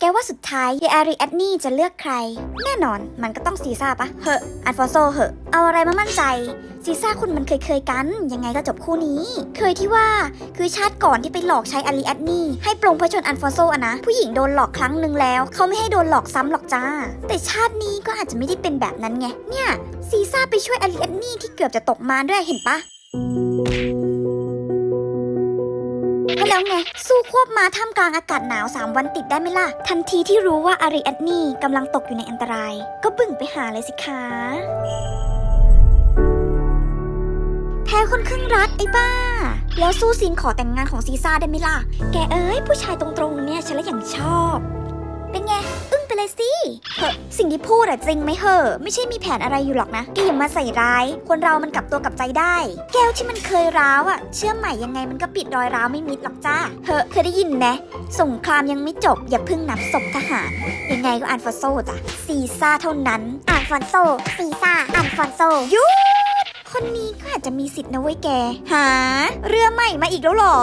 แกว่าสุดท้ายเยอาริแอดนี่จะเลือกใคร แน่นอนมันก็ต้องซีซ่าปะเหอะอันฟอโซเหอะ เอาอะไรมามั่นใจ ซีซ่าคุณมันเคยเคยกัน ยังไงก็จบคู่นี้ เคยที่ว่าคือชาติก่อนที่ไปหลอกใช้อาริแอดนี่ให้ปรงพระชนอันฟอโซอะนะ ผู้หญิงโดนหลอกครั้งหนึ่งแล้ว เขาไม่ให้โดนหลอกซ้ำหรอกจ้า แต่ชาตินี้ก็อาจจะไม่ได้เป็นแบบนั้นไงเนี่ยซีซ่าไปช่วยอาริแอดนี่ที่เกือบจะตกมารด้วยเห็นปะ ก็แล้วไง สู้ควบมาท่ามกลางอากาศหนาว 3 วันติดได้ไหมล่ะ ทันทีที่รู้ว่าอาริแอดนี่กำลังตกอยู่ในอันตราย ก็บึ่งไปหาเลยสิคะแพ้คนครึ่งรักไอ้บ้า แล้วสู้ซีนขอแต่งงานของซีซ่าได้ไหมล่ะ แกเอ้ยผู้ชายตรงๆเนี่ยฉันละอย่างชอบ เลยสิเหอะสิ่งที่พูดอะจริงไหมเหอะ ไม่ใช่มีแผนอะไรอยู่หรอกนะแกอย่ามาใส่ร้าย คนเรามันกลับตัวกลับใจได้ แก้วที่มันเคยร้าวอะเชื่อมใหม่ยังไงมันก็ปิดรอยร้าวไม่มิดหรอกจ้าเหอะเคยได้ยินไหมสงครามยังไม่จบ อย่าเพิ่งนับศพทหาร ยังไงก็อันฟอนโซจ้ะซีซ่าเท่านั้นอันฟอนโซซีซ่าอันฟอนโซยุดคนนี้ก็อาจจะมีสิทธิ์นะเว้ยแก หา เรือใหม่มาอีกแล้วหรอ